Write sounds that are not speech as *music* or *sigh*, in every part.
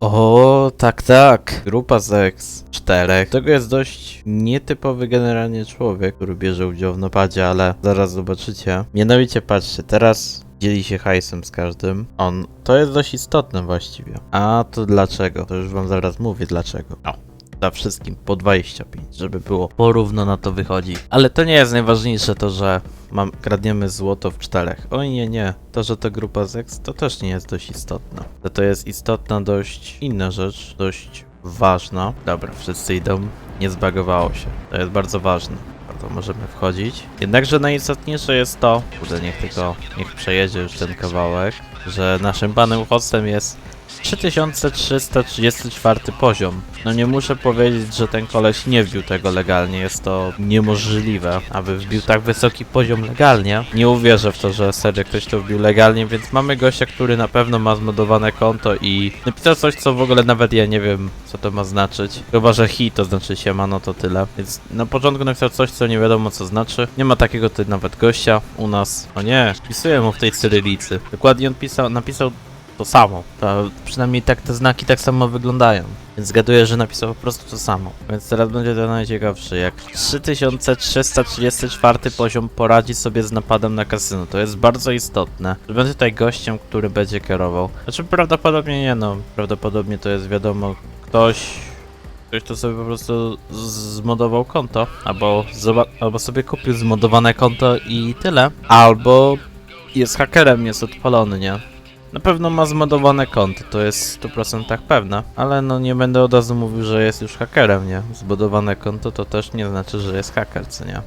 O, tak, tak. Grupa z X czterech. Tego jest dość nietypowy generalnie człowiek, który bierze udział w napadzie, ale zaraz zobaczycie. Mianowicie patrzcie, teraz dzieli się hajsem z każdym. On, to jest dość istotne właściwie. A to dlaczego? To już wam zaraz mówię dlaczego. O. Za wszystkim po 25, żeby było porówno na to wychodzi. Ale to nie jest najważniejsze to, że mam, kradniemy złoto w czterech. Oj nie, nie. To, że to grupa z X, to też nie jest dość istotne. To, to jest istotna dość inna rzecz, dość ważna. Dobra, wszyscy idą. Nie zbagowało się. To jest bardzo ważne. To możemy wchodzić. Jednakże najistotniejsze jest to, kurde, niech tylko, niech przejedzie już ten kawałek, że naszym panem hostem jest 3334 poziom. No nie muszę powiedzieć, że ten koleś nie wbił tego legalnie, jest to niemożliwe, aby wbił tak wysoki poziom legalnie. Nie uwierzę w to, że serio ktoś to wbił legalnie, więc mamy gościa, który na pewno ma zmodowane konto i napisał coś, co w ogóle nawet ja nie wiem, co to ma znaczyć. Chyba, że hi to znaczy się ma, no to tyle. Więc na początku napisał coś, co nie wiadomo co znaczy. Nie ma takiego ty nawet gościa u nas. O nie, wpisuję mu w tej cyrylicy. Dokładnie on pisał, napisał to samo. To przynajmniej tak te znaki tak samo wyglądają. Więc zgaduję, że napisał po prostu to samo. Więc teraz będzie to najciekawsze. Jak 3334 poziom poradzi sobie z napadem na kasyno. To jest bardzo istotne. Będę tutaj gościem, który będzie kierował. Znaczy prawdopodobnie nie no. Prawdopodobnie to jest wiadomo ktoś... Ktoś to sobie po prostu zmodował konto, albo, albo sobie kupił zmodowane konto i tyle. Albo jest hakerem, jest odpalony, nie? Na pewno ma zmodowane konto, to jest w 100% pewne, ale no nie będę od razu mówił, że jest już hakerem, nie? Zbudowane konto to też nie znaczy, że jest haker, co nie?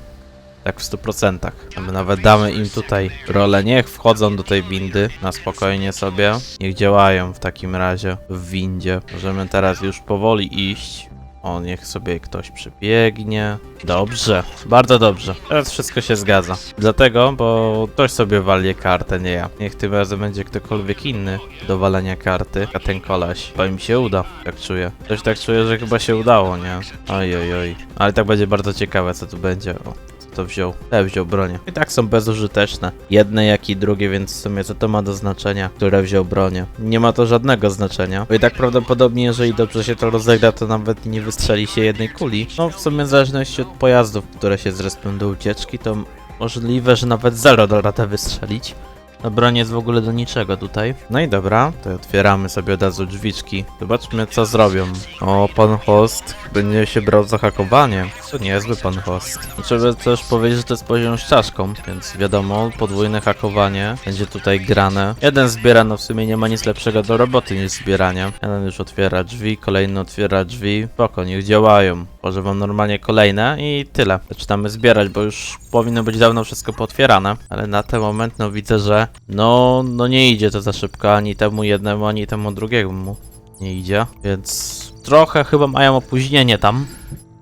Tak w 100%. A my nawet damy im tutaj rolę, niech wchodzą do tej windy na spokojnie sobie, niech działają w takim razie w windzie. Możemy teraz już powoli iść. O, niech sobie ktoś przybiegnie. Dobrze, bardzo dobrze. Teraz wszystko się zgadza. Dlatego, bo ktoś sobie walnie kartę, nie ja. Niech tym razem będzie ktokolwiek inny do walenia karty, a ten koleś. Chyba im się uda, tak czuję. Coś tak czuję, że chyba się udało, nie? Oj, oj, oj. Ale tak będzie bardzo ciekawe, co tu będzie. O to wziął? Te wziął bronię. I tak są bezużyteczne. Jedne jak i drugie, więc w sumie co to ma do znaczenia, które wziął bronię? Nie ma to żadnego znaczenia. Bo i tak prawdopodobnie, jeżeli dobrze się to rozegra, to nawet nie wystrzeli się jednej kuli. No w sumie w zależności od pojazdów, które się zrespią do ucieczki, to możliwe, że nawet zero da radę wystrzelić. No broń jest w ogóle do niczego tutaj. No i dobra, to otwieramy sobie od razu drzwiczki. Zobaczmy co zrobią. O, pan host będzie się brał za hakowanie. To niezły pan host. Trzeba też powiedzieć, że to jest poziom z czaszką, więc wiadomo, podwójne hakowanie będzie tutaj grane. Jeden zbiera, no w sumie nie ma nic lepszego do roboty niż zbieranie. Jeden już otwiera drzwi, kolejny otwiera drzwi. Spoko, niech działają. Może wam normalnie kolejne i tyle. Zaczynamy zbierać, bo już powinno być dawno wszystko potwierane. Ale na ten moment no widzę, że no, no nie idzie to za szybko ani temu jednemu, ani temu drugiemu. Nie idzie, więc trochę chyba mają opóźnienie tam.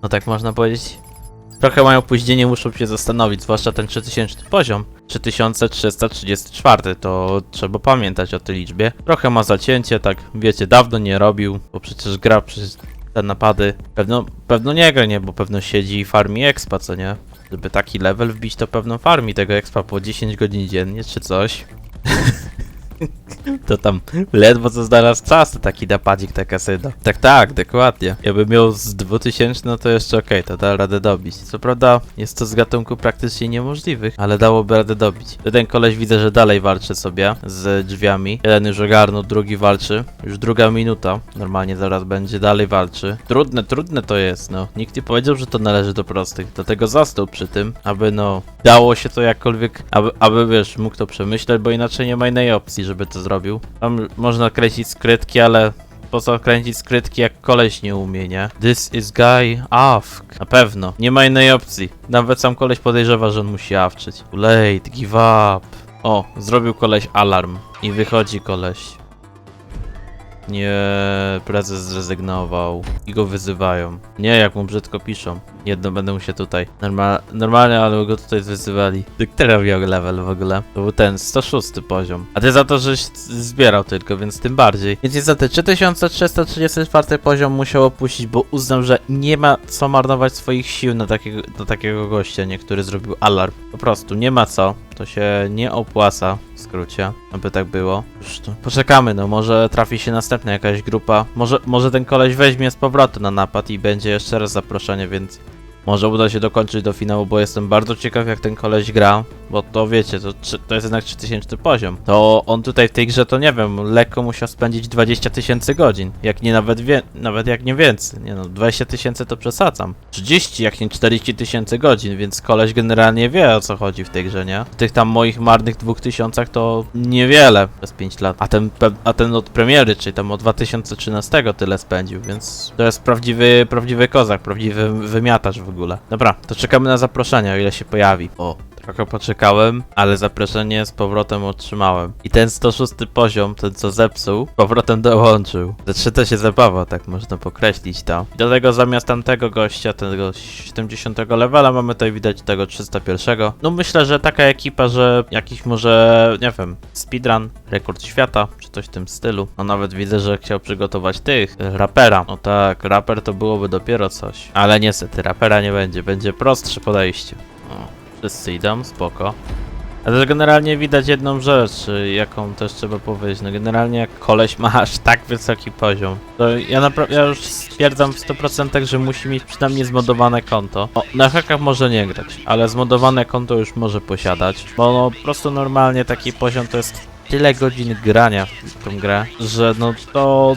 No tak można powiedzieć. Trochę mają opóźnienie, muszą się zastanowić, zwłaszcza ten 3000 poziom. 3334, to trzeba pamiętać o tej liczbie. Trochę ma zacięcie, tak wiecie, dawno nie robił, bo przecież gra przez te napady. Pewno, pewno nie gra, nie, bo pewno siedzi i farmi expa, co nie? Żeby taki level wbić, to pewno farmi tego expa po 10 godzin dziennie, czy coś. *laughs* To tam ledwo co znalazł czas, to taki napadzik, taka syda. Tak, tak, dokładnie. Jakbym miał z 2000, no to jeszcze okej, to da radę dobić. Co prawda, jest to z gatunku praktycznie niemożliwych, ale dałoby radę dobić. Ten koleś widzę, że dalej walczy sobie z drzwiami. Jeden już ogarnął, drugi walczy. Już druga minuta. Normalnie zaraz będzie, dalej walczy. Trudne, trudne to jest, no. Nikt nie powiedział, że to należy do prostych. Dlatego został przy tym, aby no, dało się to jakkolwiek, aby, aby wiesz, mógł to przemyśleć, bo inaczej nie ma innej opcji, żeby to zrobił. Tam można kręcić skrytki, ale po co kręcić skrytki, jak koleś nie umie, nie? This is guy Afk. Na pewno. Nie ma innej opcji. Nawet sam koleś podejrzewa, że on musi awczyć. Late, give up. O, zrobił koleś alarm. I wychodzi koleś. Nie, prezes zrezygnował i go wyzywają. Nie, jak mu brzydko piszą. Jedno będę się tutaj. Normal, normalnie, ale go tutaj wyzywali. Który miał level w ogóle? To był ten 106 poziom. A ty za to, żeś zbierał tylko, więc tym bardziej. Więc niestety 3334 poziom musiał opuścić, bo uznał, że nie ma co marnować swoich sił na takiego, na takiego gościa, nie, który zrobił alarm. Po prostu nie ma co. To się nie opłaca, w skrócie, aby tak było. Poczekamy, no może trafi się następna jakaś grupa. Może, może ten koleś weźmie z powrotem na napad i będzie jeszcze raz zaproszenie, więc może uda się dokończyć do finału, bo jestem bardzo ciekaw jak ten koleś gra. Bo to wiecie, to, to jest jednak 3000 poziom. To on tutaj w tej grze to nie wiem, lekko musiał spędzić 20 tysięcy godzin. Jak nie nawet wie, nawet jak nie więcej. Nie no, 20 tysięcy to przesadzam. 30, jak nie 40 tysięcy godzin, więc koleś generalnie wie o co chodzi w tej grze, nie? W tych tam moich marnych 2000 to niewiele przez 5 lat. A ten, a ten od premiery, czyli tam od 2013 tyle spędził, więc to jest prawdziwy, prawdziwy kozak, prawdziwy wymiatacz w ogóle. Dobra, to czekamy na zaproszenie, o ile się pojawi. O, Trochę poczekałem, ale zaproszenie z powrotem otrzymałem. I ten 106 poziom, ten co zepsuł, z powrotem dołączył. Zaczyna się zabawa, tak można pokreślić to. I do tego zamiast tamtego gościa, tego 70 levela, mamy tutaj widać tego 301. No myślę, że taka ekipa, że jakiś może, nie wiem, speedrun, rekord świata, czy coś w tym stylu. No nawet widzę, że chciał przygotować tych, rapera. No tak, raper to byłoby dopiero coś. Ale niestety, rapera nie będzie, będzie prostsze podejście. O. Wszyscy idą, spoko. Ale generalnie widać jedną rzecz, y, jaką też trzeba powiedzieć. No generalnie jak koleś ma aż tak wysoki poziom, to ja ja już stwierdzam w 100% że musi mieć przynajmniej zmodowane konto. O, na hakach może nie grać, ale zmodowane konto już może posiadać, bo no po prostu normalnie taki poziom to jest tyle godzin grania w tą grę, że no to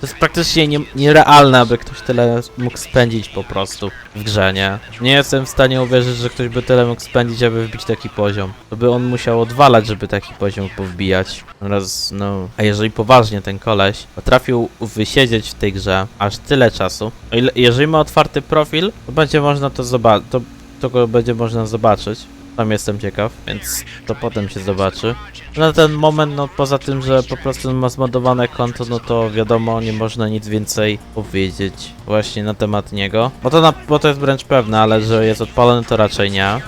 to jest praktycznie nie, nierealne, aby ktoś tyle mógł spędzić po prostu w grze, nie? Nie jestem w stanie uwierzyć, że ktoś by tyle mógł spędzić, aby wbić taki poziom. To by on musiał odwalać, żeby taki poziom powbijać. Raz, no... A jeżeli poważnie ten koleś potrafił wysiedzieć w tej grze aż tyle czasu, o ile, jeżeli ma otwarty profil, to będzie można to zobaczyć, to, to go będzie można zobaczyć. Tam jestem ciekaw, więc to potem się zobaczy. Na ten moment, no poza tym, że po prostu ma zmodowane konto, no to wiadomo, nie można nic więcej powiedzieć właśnie na temat niego. Bo to, na, bo to jest wręcz pewne, ale że jest odpalony to raczej nie.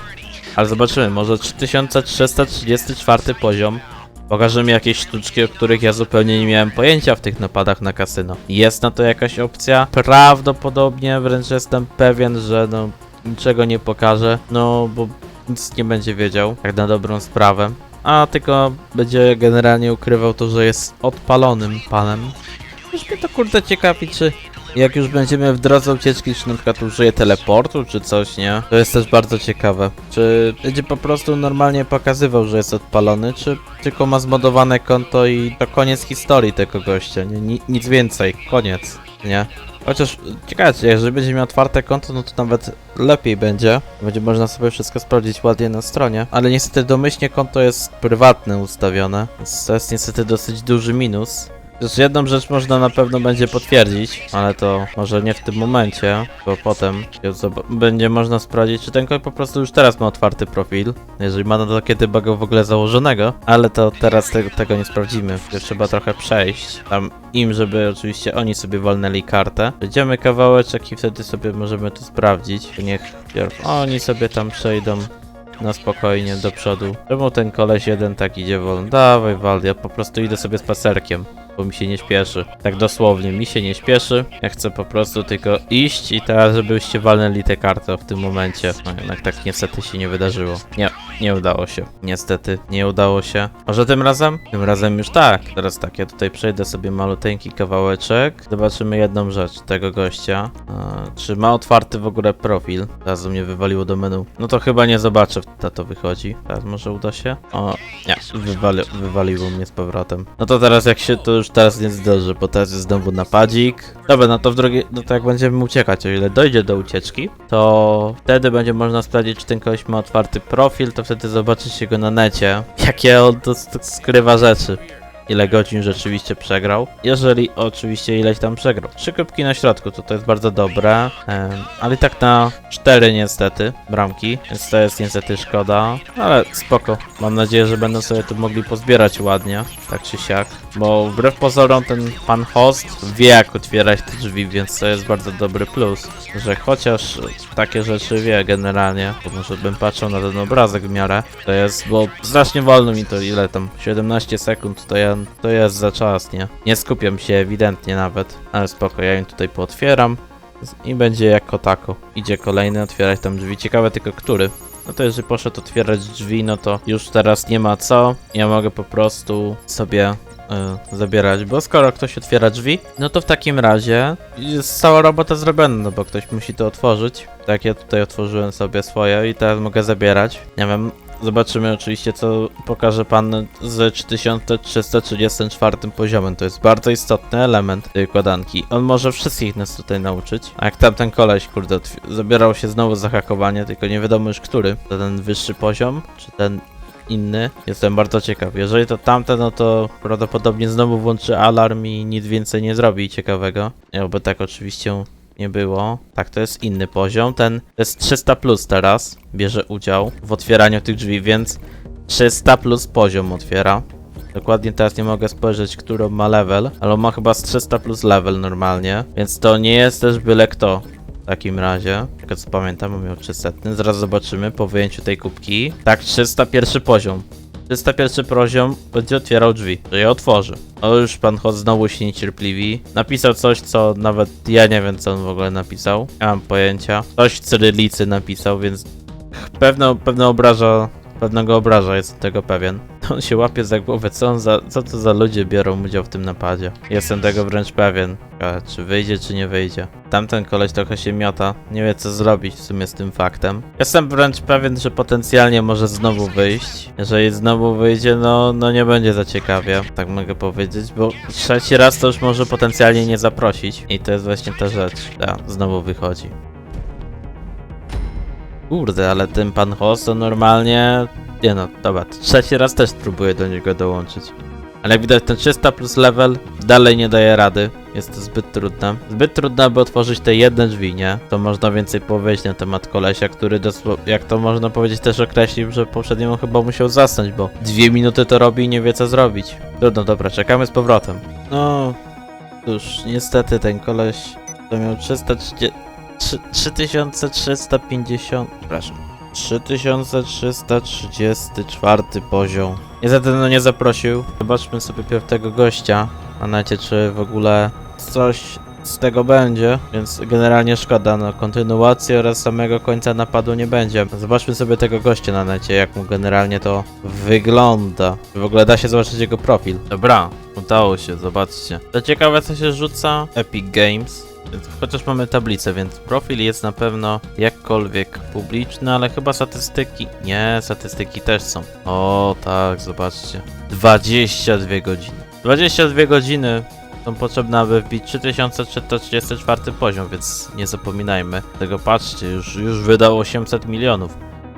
Ale zobaczymy, może 3334 poziom. Pokaże mi jakieś sztuczki, o których ja zupełnie nie miałem pojęcia w tych napadach na kasyno. Jest na to jakaś opcja? Prawdopodobnie, wręcz jestem pewien, że no niczego nie pokaże, no bo nic nie będzie wiedział, jak na dobrą sprawę. A tylko będzie generalnie ukrywał to, że jest odpalonym panem. Już mnie to kurde ciekawi, czy jak już będziemy w drodze ucieczki, czy na przykład użyje teleportu, czy coś, nie? To jest też bardzo ciekawe. Czy będzie po prostu normalnie pokazywał, że jest odpalony, czy tylko ma zmodowane konto i to koniec historii tego gościa, nie? Ni nic więcej, koniec, nie? Chociaż ciekawe, jeżeli będzie miał otwarte konto, no to nawet lepiej będzie. Będzie można sobie wszystko sprawdzić ładnie na stronie. Ale niestety domyślnie konto jest prywatne ustawione, więc to jest niestety dosyć duży minus. Też jedną rzecz można na pewno będzie potwierdzić, ale to może nie w tym momencie, bo potem będzie można sprawdzić, czy ten koń po prostu już teraz ma otwarty profil, jeżeli ma na to kiedy go w ogóle założonego, ale to teraz te- tego nie sprawdzimy, trzeba trochę przejść tam im, żeby oczywiście oni sobie walnęli kartę. Przejdziemy kawałeczek i wtedy sobie możemy to sprawdzić. Niech oni sobie tam przejdą na spokojnie do przodu. Czemu ten koleś jeden tak idzie wolno? Dawaj Wal, ja po prostu idę sobie spacerkiem, bo mi się nie śpieszy. Tak dosłownie, mi się nie śpieszy. Ja chcę po prostu tylko iść i teraz, żebyście walnęli tę kartę w tym momencie. No jednak tak niestety się nie wydarzyło. Nie, nie udało się. Niestety, nie udało się. Może tym razem? Tym razem już tak. Teraz tak, ja tutaj przejdę sobie maluteńki kawałeczek. Zobaczymy jedną rzecz tego gościa. E, czy ma otwarty w ogóle profil? Teraz mnie wywaliło do menu. No to chyba nie zobaczę, ta to wychodzi. Teraz może uda się? O, nie, wywali, wywaliło mnie z powrotem. No to teraz jak się, to już teraz nie zdarzy, bo teraz jest znowu napadzik. Dobra, no to w drogie, no to jak będziemy uciekać, o ile dojdzie do ucieczki, to wtedy będzie można sprawdzić, czy ten koleś ma otwarty profil, to wtedy zobaczycie go na necie, jakie on to, skrywa rzeczy. Ile godzin rzeczywiście przegrał. Jeżeli oczywiście ileś tam przegrał. Trzy kropki na środku, to to jest bardzo dobre. Ale i tak na cztery niestety bramki, więc to jest niestety szkoda. Ale spoko. Mam nadzieję, że będą sobie tu mogli pozbierać ładnie, tak czy siak. Bo wbrew pozorom ten pan host wie jak otwierać te drzwi, więc to jest bardzo dobry plus. Że chociaż takie rzeczy wie generalnie, bo może bym patrzył na ten obrazek w miarę, to jest, bo strasznie wolno mi to ile tam, 17 sekund to ja, to jest za czas, nie? Nie skupiam się ewidentnie nawet, ale spoko, ja im tutaj pootwieram i będzie jako tako. Idzie kolejny otwierać tam drzwi, ciekawe tylko który. No to jeżeli poszedł otwierać drzwi, no to już teraz nie ma co. Ja mogę po prostu sobie y, zabierać, bo skoro ktoś otwiera drzwi, no to w takim razie jest cała robota zrobiona, no bo ktoś musi to otworzyć. Tak, ja tutaj otworzyłem sobie swoje i teraz mogę zabierać. Nie wiem, zobaczymy oczywiście, co pokaże pan z 3334 poziomem. To jest bardzo istotny element tej układanki. On może wszystkich nas tutaj nauczyć. A jak tamten koleś, kurde, zabierał się znowu za hakowanie, tylko nie wiadomo już który. To ten wyższy poziom, czy ten inny. Jestem bardzo ciekaw. Jeżeli to tamten, no to prawdopodobnie znowu włączy alarm i nic więcej nie zrobi ciekawego. Jakby tak oczywiście nie było. Tak, to jest inny poziom. Ten to jest 300 plus teraz. Bierze udział w otwieraniu tych drzwi, więc 300 plus poziom otwiera. Dokładnie teraz nie mogę spojrzeć, którą ma level, ale ma chyba z 300 plus level normalnie, więc to nie jest też byle kto. W takim razie, tylko co pamiętam, miał 300. Zaraz zobaczymy po wyjęciu tej kubki. Tak, 301 poziom. 301 poziom będzie otwierał drzwi, że je otworzy. O, już pan Hot znowu się niecierpliwi. Napisał coś, co nawet ja nie wiem, co on w ogóle napisał. Nie mam pojęcia. Coś cyrylicy napisał, więc pewno, pewno obraża, pewnego obraża, jestem tego pewien. *laughs* On się łapie za głowę, co, on za, co to za ludzie biorą udział w tym napadzie. Jestem tego wręcz pewien. A, czy wyjdzie, czy nie wyjdzie. Tamten koleś trochę się miota, nie wie co zrobić w sumie z tym faktem. Jestem wręcz pewien, że potencjalnie może znowu wyjść. Jeżeli znowu wyjdzie, no, no nie będzie za ciekawie, tak mogę powiedzieć, bo trzeci raz to już może potencjalnie nie zaprosić. I to jest właśnie ta rzecz. Ta, znowu wychodzi. Kurde, ale ten pan host to normalnie... Nie no, dobra, trzeci raz też spróbuję do niego dołączyć. Ale jak widać ten 300 plus level dalej nie daje rady. Jest to zbyt trudne. Zbyt trudne, aby otworzyć te jedne drzwi, nie? To można więcej powiedzieć na temat kolesia, który jak to można powiedzieć też określił, że poprzednio chyba musiał zasnąć, bo dwie minuty to robi i nie wie co zrobić. Trudno, dobra, czekamy z powrotem. No, cóż, niestety ten koleś to miał 330... trzy- 3350... Przepraszam. 3334 poziom. Niestety no nie zaprosił. Zobaczmy sobie pierw tego gościa na necie, czy w ogóle coś z tego będzie, więc generalnie szkoda, no kontynuacji oraz samego końca napadu nie będzie. Zobaczmy sobie tego gościa na necie, jak mu generalnie to wygląda. W ogóle da się zobaczyć jego profil. Dobra, udało się, zobaczcie. To ciekawe co się rzuca Epic Games. Chociaż mamy tablicę, więc profil jest na pewno jakkolwiek publiczny, ale chyba statystyki. Nie, statystyki też są. O, tak, zobaczcie. 22 godziny. 22 godziny są potrzebne, aby wbić 3334 poziom, więc nie zapominajmy tego. Patrzcie, już, już wydał 800 milionów.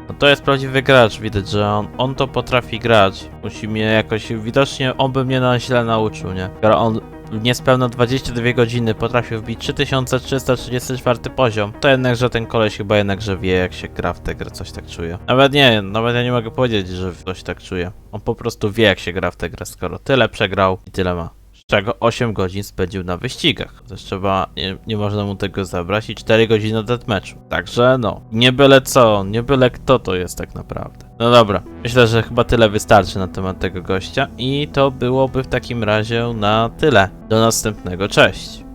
No to jest prawdziwy gracz, widać, że on, on to potrafi grać. Musi mnie jakoś, widocznie on by mnie na źle nauczył, nie? On niespełna 22 godziny potrafił wbić 3334 poziom, to jednakże ten koleś chyba jednakże wie jak się gra w tę grę, coś tak czuję. Nawet nie, nawet ja nie mogę powiedzieć, że ktoś tak czuje. On po prostu wie jak się gra w tę grę, skoro tyle przegrał i tyle ma. Z czego 8 godzin spędził na wyścigach. Też trzeba, nie, nie można mu tego zabrać i 4 godziny na deathmatchu. Także no, nie byle co, nie byle kto to jest tak naprawdę. No dobra, myślę, że chyba tyle wystarczy na temat tego gościa i to byłoby w takim razie na tyle. Do następnego, cześć!